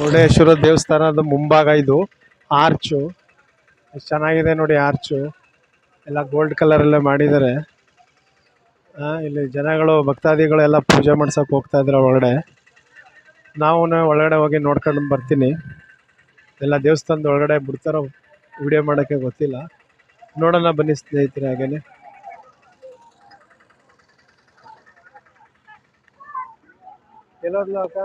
ಮುರುಡೇಶ್ವರ ದೇವಸ್ಥಾನದ ಮುಂಭಾಗ ಇದು. ಆರ್ಚು. ಎಷ್ಟು ಚೆನ್ನಾಗಿದೆ ನೋಡಿ ಆರ್ಚು. ಎಲ್ಲ ಗೋಲ್ಡ್ ಕಲರ್ ಎಲ್ಲ ಮಾಡಿದ್ದಾರೆ. ಇಲ್ಲಿ ಜನಗಳು ಭಕ್ತಾದಿಗಳು ಎಲ್ಲ ಪೂಜೆ ಮಾಡ್ಸೋಕೆ ಹೋಗ್ತಾ ಇದ್ದಾರೆ ಒಳಗಡೆ. ನಾವು ಒಳಗಡೆ ಹೋಗಿ ನೋಡ್ಕೊಂಡು ಬರ್ತೀನಿ. ಎಲ್ಲ ದೇವಸ್ಥಾನದ ಒಳಗಡೆ ಬಿಡ್ತಾರೋ ವಿಡಿಯೋ ಮಾಡೋಕ್ಕೆ ಗೊತ್ತಿಲ್ಲ. ನೋಡೋಣ ಬನ್ನಿ ಸ್ನೇಹಿತರೆ ಹಾಗೇನೆ. ಎಲ್ಲೋದ್ಲು ಅಕ್ಕ?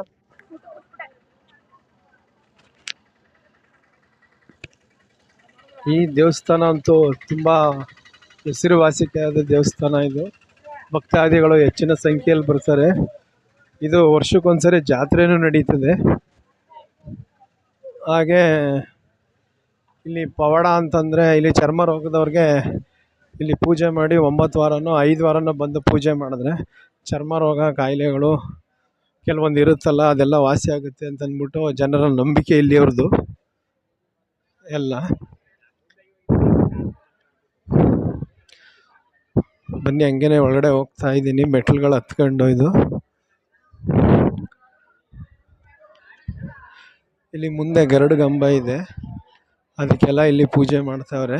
ಈ ದೇವಸ್ಥಾನ ಅಂತೂ ತುಂಬ ಹೆಸರುವಾಸಿಯಾದ ದೇವಸ್ಥಾನ ಇದು. ಭಕ್ತಾದಿಗಳು ಹೆಚ್ಚಿನ ಸಂಖ್ಯೆಯಲ್ಲಿ ಬರ್ತಾರೆ. ಇದು ವರ್ಷಕ್ಕೊಂದ್ಸರಿ ಜಾತ್ರೆನೂ ನಡೀತದೆ. ಹಾಗೆ ಇಲ್ಲಿ ಪವಾಡ ಅಂತಂದರೆ ಇಲ್ಲಿ ಚರ್ಮ ರೋಗದವ್ರಿಗೆ ಇಲ್ಲಿ ಪೂಜೆ ಮಾಡಿ ಒಂಬತ್ತು ವಾರನೋ ಐದು ವಾರನೋ ಬಂದು ಪೂಜೆ ಮಾಡಿದ್ರೆ ಚರ್ಮ ರೋಗ ಕಾಯಿಲೆಗಳು ಕೆಲವೊಂದು ಇರುತ್ತಲ್ಲ, ಅದೆಲ್ಲ ವಾಸಿ ಆಗುತ್ತೆ ಅಂತ ಅಂದ್ಬಿಟ್ಟು ಜನರ ನಂಬಿಕೆ ಇಲ್ಲಿಯವ್ರದ್ದು ಎಲ್ಲ. ಬನ್ನಿ, ಹಂಗೇನೆ ಒಳಗಡೆ ಹೋಗ್ತಾ ಇದ್ದೀನಿ. ಮೆಟ್ಲುಗಳು ಹತ್ಕೊಂಡು ಇದು. ಇಲ್ಲಿ ಮುಂದೆ ಗರುಡ ಗಂಬ ಇದೆ. ಅದಕ್ಕೆಲ್ಲ ಇಲ್ಲಿ ಪೂಜೆ ಮಾಡ್ತಾವ್ರೆ.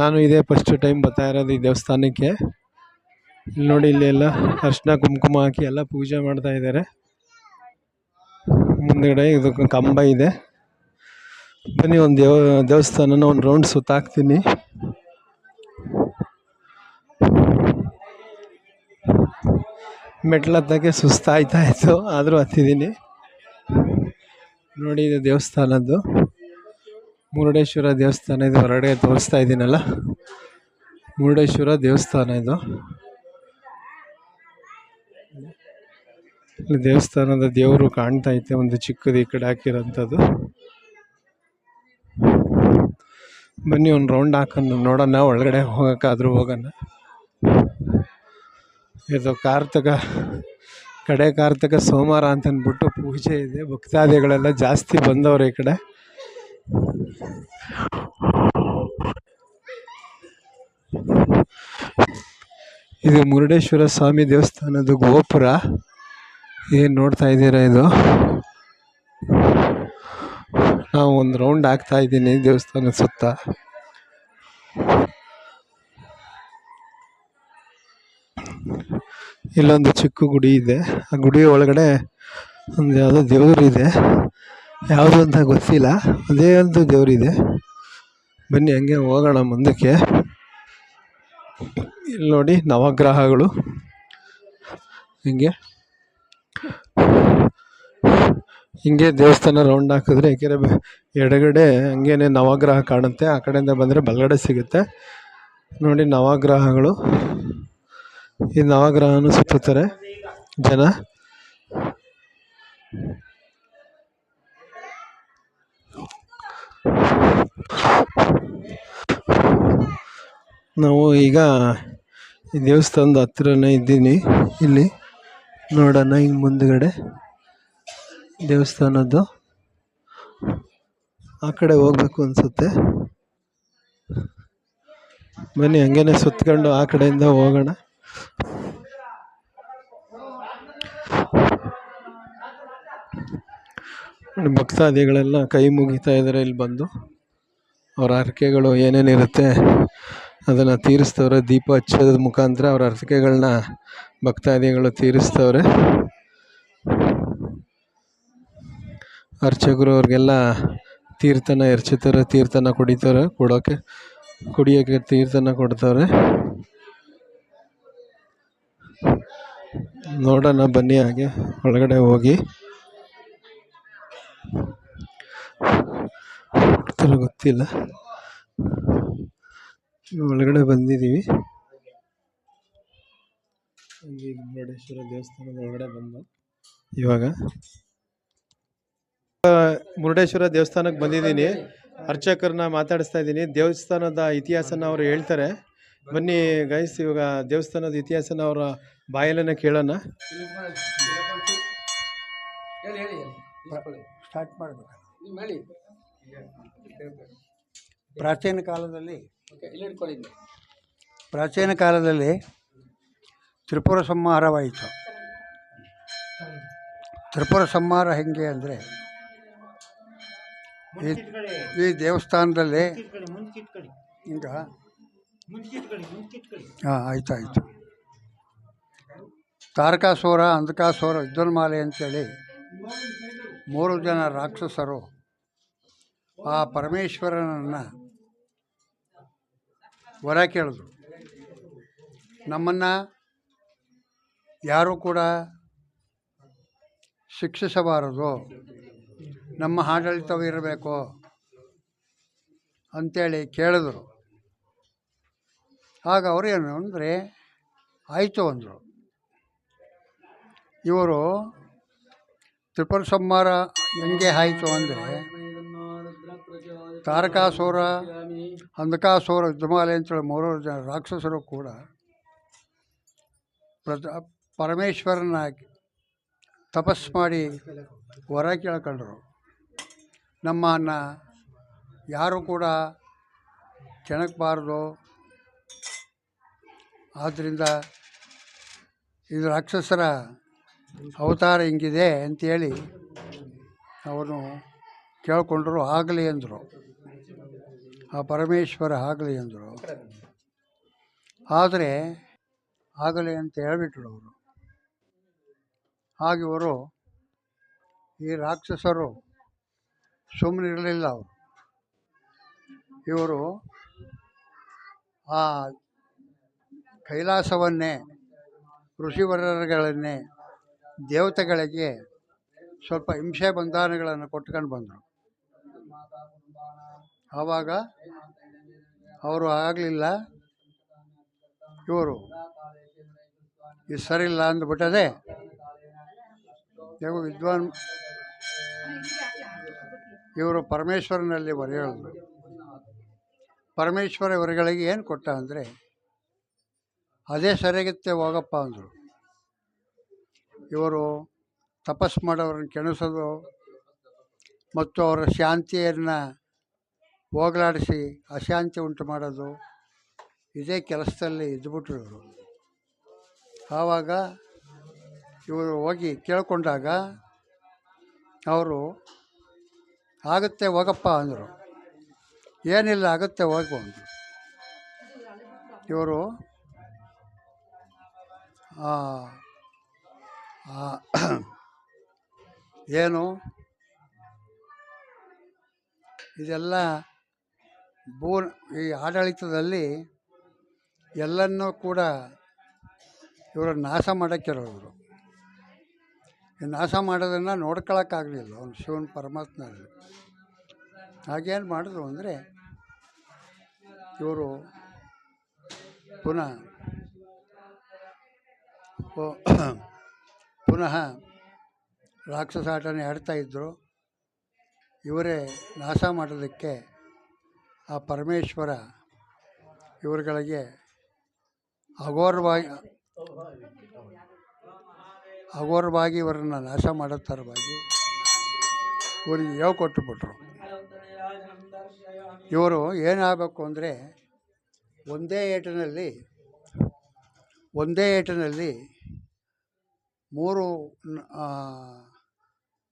ನಾನು ಇದೇ ಫಸ್ಟ್ ಟೈಮ್ ಬರ್ತಾ ಇರೋದು ಈ ದೇವಸ್ಥಾನಕ್ಕೆ. ಇಲ್ಲಿ ನೋಡಿ, ಇಲ್ಲಿ ಎಲ್ಲ ಅರ್ಶಿನ, ಕುಂಕುಮ ಹಾಕಿ ಎಲ್ಲ ಪೂಜೆ ಮಾಡ್ತಾ ಇದ್ದಾರೆ. ಮುಂದ್ಗಡೆ ಇದು ಕಂಬ ಇದೆ. ಬನ್ನಿ, ಒಂದು ದೇವ, ದೇವಸ್ಥಾನನ ಒಂದು ರೌಂಡ್ ಸುತ್ತಾಕ್ತೀನಿ. ಮೆಟ್ಲು ಹತ್ತಕ್ಕೆ ಸುಸ್ತಾಯ್ತಾ ಇತ್ತು, ಆದರೂ ಹತ್ತಿದ್ದೀನಿ ನೋಡಿ ಇದು ದೇವಸ್ಥಾನದ್ದು. ಮುರುಡೇಶ್ವರ ದೇವಸ್ಥಾನ ಇದು ಹೊರಗಡೆ ತೋರಿಸ್ತಾ ಇದ್ದೀನಲ್ಲ. ಮುರುಡೇಶ್ವರ ದೇವಸ್ಥಾನ ಇದು. ದೇವಸ್ಥಾನದ ದೇವರು ಕಾಣ್ತಾ ಐತೆ, ಒಂದು ಚಿಕ್ಕದು ಈ ಕಡೆ ಹಾಕಿರೋಂಥದ್ದು. ಬನ್ನಿ, ಒಂದು ರೌಂಡ್ ಹಾಕೊಂಡು ನೋಡೋಣ, ಒಳಗಡೆ ಹೋಗೋಕ್ಕಾದ್ರೂ ಹೋಗೋಣ. ಇದು ಕಾರ್ತಕ, ಕಡೆ ಕಾರ್ತಕ ಸೋಮವಾರ ಅಂತ ಅಂದ್ಬಿಟ್ಟು ಪೂಜೆ ಇದೆ. ಭಕ್ತಾದಿಗಳೆಲ್ಲ ಜಾಸ್ತಿ ಬಂದವ್ರೆ ಈ ಕಡೆ. ಇದು ಮುರುಡೇಶ್ವರ ಸ್ವಾಮಿ ದೇವಸ್ಥಾನದ ಗೋಪುರ. ಏನು ನೋಡ್ತಾ ಇದ್ದೀರಾ ಇದು? ನಾವು ಒಂದು ರೌಂಡ್ ಹಾಕ್ತಾ ಇದ್ದೀನಿ ದೇವಸ್ಥಾನದ ಸುತ್ತ. ಇಲ್ಲೊಂದು ಚಿಕ್ಕ ಗುಡಿ ಇದೆ. ಆ ಗುಡಿ ಒಳಗಡೆ ಒಂದು ಯಾವುದೋ ದೇವರಿದೆ ಯಾವುದು ಅಂತ ಗೊತ್ತಿಲ್ಲ. ಅದೇ ಒಂದು ದೇವರಿದೆ ಬನ್ನಿ, ಹಂಗೆ ಹೋಗೋಣ ಮುಂದಕ್ಕೆ. ಇಲ್ಲಿ ನೋಡಿ ನವಗ್ರಹಗಳು. ಹಿಂಗೆ. ಹಿಂಗೆ ದೇವಸ್ಥಾನ ರೌಂಡ್ ಹಾಕಿದ್ರೆ ಯಾಕೆಂದರೆ ಎಡಗಡೆ ಹಂಗೇನೆ ನವಗ್ರಹ ಕಾಣುತ್ತೆ, ಆ ಕಡೆಯಿಂದ ಬಂದರೆ ಬಲಗಡೆ ಸಿಗುತ್ತೆ. ನೋಡಿ ನವಗ್ರಹಗಳು. ಈ ನವಗ್ರಹನು ಸುತ್ತುತ್ತಾರೆ ಜನ. ನಾವು ಈಗ ಈ ದೇವಸ್ಥಾನದ ಹತ್ತಿರನೇ ಇದ್ದೀನಿ. ಇಲ್ಲಿ ನೋಡೋಣ ಹಿಂಗೆ ಮುಂದ್ಗಡೆ ದೇವಸ್ಥಾನದ್ದು. ಆ ಕಡೆ ಹೋಗ್ಬೇಕು ಅನಿಸುತ್ತೆ. ಬನ್ನಿ, ಹಂಗೇನೆ ಸುತ್ಕೊಂಡು ಆ ಕಡೆಯಿಂದ ಹೋಗೋಣ. ಭಕ್ತಾದಿಗಳೆಲ್ಲ ಕೈ ಮುಗಿತಾ ಇದ್ದಾರೆ, ಇಲ್ಲಿ ಬಂದು. ಅವ್ರ ಹರಕೆಗಳು ಏನೇನಿರುತ್ತೆ ಅದನ್ನು ತೀರಿಸ್ತವ್ರೆ. ದೀಪ ಹಚ್ಚೋದ್ರ ಮುಖಾಂತರ ಅವ್ರ ಹರಕೆಗಳನ್ನ ಭಕ್ತಾದಿಗಳು ತೀರಿಸ್ತವ್ರೆ. ಅರ್ಚಕರು ಅವ್ರಿಗೆಲ್ಲ ತೀರ್ಥನ ಎರಚುತ್ತಾರೆ, ತೀರ್ಥನ ಕುಡಿತಾರೆ ಕೊಡೋಕ್ಕೆ ಕುಡಿಯೋಕ್ಕೆ ತೀರ್ಥನ ಕೊಡ್ತಾರೆ. ನೋಡೋಣ, ಬನ್ನಿ ಹಾಗೆ ಒಳಗಡೆ ಹೋಗಿ. ಗೊತ್ತಿಲ್ಲ. ಒಳಗಡೆ ಬಂದಿದ್ದೀವಿ. ಮುರುಡೇಶ್ವರ ದೇವಸ್ಥಾನದ ಒಳಗಡೆ ಬಂದು ಇವಾಗ. ಮುರುಡೇಶ್ವರ ದೇವಸ್ಥಾನಕ್ಕೆ ಬಂದಿದ್ದೀನಿ. ಅರ್ಚಕರನ್ನ ಮಾತಾಡಿಸ್ತಾ ಇದ್ದೀನಿ. ದೇವಸ್ಥಾನದ ಇತಿಹಾಸನ ಅವರು ಹೇಳ್ತಾರೆ. ಬನ್ನಿ ಗೈಸ್ ಇವಾಗ ದೇವಸ್ಥಾನದ ಇತಿಹಾಸನ ಅವರ ಬಾಯಲ್ಲೇ ಕೇಳೋಣ? ಹೇಳಿ ಹೇಳಿ ಹೇಳಿ. ಸ್ಟಾರ್ಟ್ ಮಾಡಬೇಕು. ನೀವು ಹೇಳಿ. ಪ್ರಾಚೀನ ಕಾಲದಲ್ಲಿ ಓಕೆ ಇಲ್ಲಿ ಇಟ್ಕೊಳ್ಳಿ ಪ್ರಾಚೀನ ಕಾಲದಲ್ಲಿ ತ್ರಿಪುರ ಸಂಹಾರವಾಯಿತು ತ್ರಿಪುರ ಸಂಹಾರ ಹೆಂಗೆ ಅಂದರೆ ಈ ಈ ದೇವಸ್ಥಾನದಲ್ಲಿ ಈಗ ಹಾಂ ಆಯ್ತು ಆಯಿತು ತಾರಕಾಸುರ, ಅಂಧಕಾಸುರ ವಿದ್ಯುನ್ಮಾಲೆ ಅಂತೇಳಿ ಮೂರು ಜನ ರಾಕ್ಷಸರು ಆ ಪರಮೇಶ್ವರನನ್ನು ವರ ಕೇಳಿದ್ರು. ನಮ್ಮನ್ನು ಯಾರೂ ಕೂಡ ಶಿಕ್ಷಿಸಬಾರದು, ನಮ್ಮ ಆಡಳಿತವಿರಬೇಕು ಅಂಥೇಳಿ ಕೇಳಿದ್ರು. ಆಗ ಅವರೇನು ಅಂದರೆ, ಆಯಿತು ಅಂದರು. ಇವರು ತ್ರಿಪುರ ಸಂಹಾರ ಹೆಂಗೆ ಆಯಿತು ಅಂದರೆ ತಾರಕಾಸುರ, ಅಂಧಕಾಸುರ ಯುದ್ಧಮಾಲೆ ಅಂತೇಳಿ ಮೂರು ಜನ ರಾಕ್ಷಸರು ಕೂಡ ಪ್ರಜ ಪರಮೇಶ್ವರನ ತಪಸ್ ಮಾಡಿ ವರ ಕೇಳ್ಕೊಂಡ್ರು. ನಮ್ಮನ್ನ ಯಾರು ಕೂಡ ಕೆಣಕಬಾರ್ದು. ಆದ್ದರಿಂದ ಇದು ರಾಕ್ಷಸರ ಅವತಾರ ಹಿಂಗಿದೆ ಅಂತೇಳಿ ಅವನು ಕೇಳಿಕೊಂಡ್ರು ಆಗಲಿ ಅಂದರು. ಆ ಪರಮೇಶ್ವರ ಆಗಲಿ ಅಂದರು. ಆದರೆ ಆಗಲಿ ಅಂತ ಹೇಳಿಬಿಟ್ರು ಅವರು. ಹಾಗೆ ಇವರು ಈ ರಾಕ್ಷಸರು ಸುಮ್ಮನೆ ಇರಲಿಲ್ಲ ಅವರು. ಇವರು ಆ ಕೈಲಾಸವನ್ನೇ ಋಷಿವರಗಳನ್ನೇ ದೇವತೆಗಳಿಗೆ ಸ್ವಲ್ಪ ಹಿಂಸೆ ಬಂಧನಗಳನ್ನು ಕೊಟ್ಕೊಂಡು ಬಂದರು. ಆವಾಗ ಅವರು ಆಗಲಿಲ್ಲ. ಇವರು, ಇದು ಸರಿಯಿಲ್ಲ ಅಂದ್ಬಿಟ್ಟದೆ. ಯಾವ ವಿದ್ವಾನ್ ಇವರು ಪರಮೇಶ್ವರನಲ್ಲಿ ಬರೆಯೋದು. ಪರಮೇಶ್ವರ ಇವರುಗಳಿಗೆ ಏನು ಕೊಟ್ಟ ಅಂದರೆ, ಅದೇ ಸರಿಯಾಗುತ್ತೆ ಹೋಗಪ್ಪ ಅಂದರು. ಇವರು ತಪಸ್ ಮಾಡೋರನ್ನ ಕೆಣಸೋದು ಮತ್ತು ಅವರ ಶಾಂತಿಯನ್ನು ಹೋಗಲಾಡಿಸಿ ಅಶಾಂತಿ ಉಂಟು ಮಾಡೋದು ಇದೇ ಕೆಲಸದಲ್ಲಿ ಇದ್ಬಿಟ್ರು ಇವರು. ಆವಾಗ ಇವರು ಹೋಗಿ ಕೇಳಿಕೊಂಡಾಗ ಅವರು, ಆಗುತ್ತೆ ಹೋಗಪ್ಪ ಅಂದರು. ಏನಿಲ್ಲ, ಆಗುತ್ತೆ, ಹೋಗು ಅಂದರು. ಇವರು ಏನು? ಇದೆಲ್ಲ ಭೂ, ಈ ಆಡಳಿತದಲ್ಲಿ ಎಲ್ಲನ್ನೂ ಕೂಡ ಇವರು ನಾಶ ಮಾಡೋಕ್ಕಿರೋರು ಈ ನಾಶ ಮಾಡೋದನ್ನು ನೋಡ್ಕೊಳಕ್ಕಾಗಲಿಲ್ಲ ಅವನು ಶಿವನ ಪರಮಾತ್ಮನಲ್ಲಿ. ಹಾಗೇನು ಮಾಡಿದ್ರು ಅಂದರೆ ಇವರು ಪುನಃ ಪುನಃ ರಾಕ್ಷಸಾಟನೆ ಆಡ್ತಾ ಇದ್ದರು ಇವರೇ ನಾಶ ಮಾಡೋದಕ್ಕೆ ಆ ಪರಮೇಶ್ವರ ಇವರುಗಳಿಗೆ ಅಘೋರವಾಗಿ ಅಘೋರವಾಗಿ ಇವರನ್ನು ನಾಶ ಮಾಡೋ ಥರವಾಗಿ ಇವರಿಗೆ ಯಾವ ಬಿಟ್ರು ಇವರು ಏನಾಗಬೇಕು ಅಂದರೆ ಒಂದೇ ಏಟಿನಲ್ಲಿ ಒಂದೇ ಏಟಿನಲ್ಲಿ ಮೂರು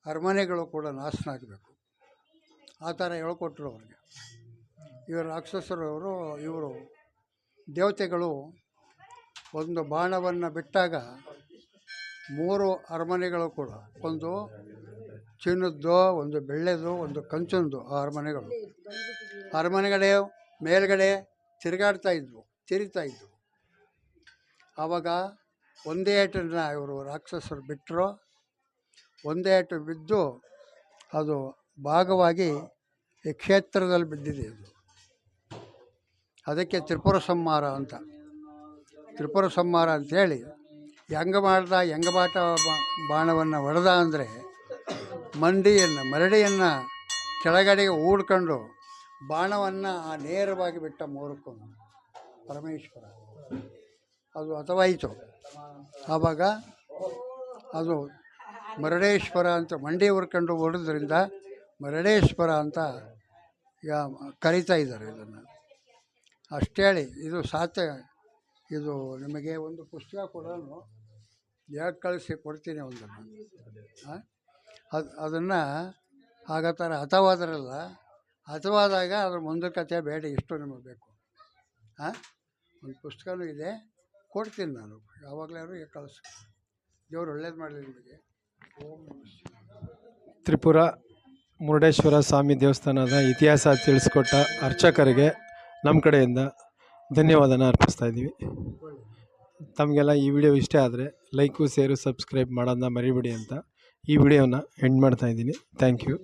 ಅರಮನೆಗಳು ಕೂಡ ನಾಶನ ಆಗಬೇಕು. ಆ ಥರ ಹೇಳ್ಕೊಟ್ರು ಅವ್ರಿಗೆ. ಇವರು ರಾಕ್ಷಸರು ಅವರು ಇವರು ದೇವತೆಗಳು ಒಂದು ಬಾಣವನ್ನು ಬಿಟ್ಟಾಗ ಮೂರು ಅರಮನೆಗಳು ಕೂಡ, ಒಂದು ಚಿನ್ನದ್ದು, ಒಂದು ಬೆಳ್ಳೆದು ಒಂದು ಕಂಚಂದು ಆ ಅರಮನೆಗಳು. ಅರಮನೆಗಳೇ ಮೇಲ್ಗಡೆ ತಿರುಗಾಡ್ತಾ ಇದ್ವು, ತಿರುಗ್ತಾ ಇದ್ವು. ಆವಾಗ ಒಂದೇ ಏಟನ್ನು ಇವರು ರಾಕ್ಷಸರು ಬಿಟ್ಟರು ಒಂದೇ ಏಟು ಬಿದ್ದು ಅದು ಭಾಗವಾಗಿ ಈ ಕ್ಷೇತ್ರದಲ್ಲಿ ಬಿದ್ದಿದೆ ಅದು. ಅದಕ್ಕೆ ತ್ರಿಪುರ ಸಂಹಾರ ಅಂತ. ತ್ರಿಪುರ ಸಂಹಾರ ಅಂಥೇಳಿ ಹೆಂಗ ಮಾಡ್ದ, ಹೆಂಗ ಬಾಟ ಬಾ- ಬಾಣವನ್ನು ಹೊಡೆದ ಅಂದರೆ ಮಂಡಿಯನ್ನು, ಮರಡಿಯನ್ನು ಕೆಳಗಡೆಗೆ ಊಡ್ಕೊಂಡು ಬಾಣವನ್ನು ಆ ನೇರವಾಗಿ ಬಿಟ್ಟ ಮೂರಕ್ಕೂ ಪರಮೇಶ್ವರ. ಅದು ಅಥವಾಯಿತು ಆವಾಗ ಅದು ಮರಡೇಶ್ವರ ಅಂತ ಮಂಡಿ ಹುರ್ಕೊಂಡು ಹೊಡೆದ್ರಿಂದ ಮರಡೇಶ್ವರ ಅಂತ ಈಗ ಕರೀತಾ ಇದ್ದಾರೆ ಇದನ್ನು. ಅಷ್ಟೇಳಿ ಇದು ಸಾತ್ಯ ಇದು ನಿಮಗೆ ಒಂದು ಪುಸ್ತಕ ಕೂಡ ಯಾಕೆ ಕಳಿಸಿ ಕೊಡ್ತೀನಿ ಒಂದನ್ನು. ಅದು, ಅದನ್ನು ಆಗ ಥರ ಹತವಾದ್ರಲ್ಲ, ಹತವಾದಾಗ ಅದ್ರ ಮುಂದೆ ಕಥೆ ಬೇಡ, ಇಷ್ಟು ನಿಮಗೆ ಬೇಕು. ಹಾಂ ಒಂದು ಪುಸ್ತಕನೂ ಇದೆ. ಕೊಡ್ತೀನಿ ನಾನು. ಯಾವಾಗಲಾದ್ರು ಕಳಿಸ್. ದೇವ್ರು ಒಳ್ಳೇದು ಮಾಡಲಿ ನಿಮಗೆ. ತ್ರಿಪುರ ಮುರುಡೇಶ್ವರ ಸ್ವಾಮಿ ದೇವಸ್ಥಾನದ ಇತಿಹಾಸ ತಿಳಿಸ್ಕೊಟ್ಟ ಅರ್ಚಕರಿಗೆ ನಮ್ಮ ಕಡೆಯಿಂದ ಧನ್ಯವಾದನ ಅರ್ಪಿಸ್ತಾ ಇದ್ದೀವಿ. ತಮಗೆಲ್ಲ ಈ ವಿಡಿಯೋ ಇಷ್ಟ ಆದರೆ ಲೈಕು ಸೇರು ಸಬ್ಸ್ಕ್ರೈಬ್ ಮಾಡೋದನ್ನ ಮರಿಬೇಡಿ ಅಂತ ಈ ವಿಡಿಯೋನ ಎಂಡ್ ಮಾಡ್ತಾ ಇದ್ದೀನಿ. Thank you.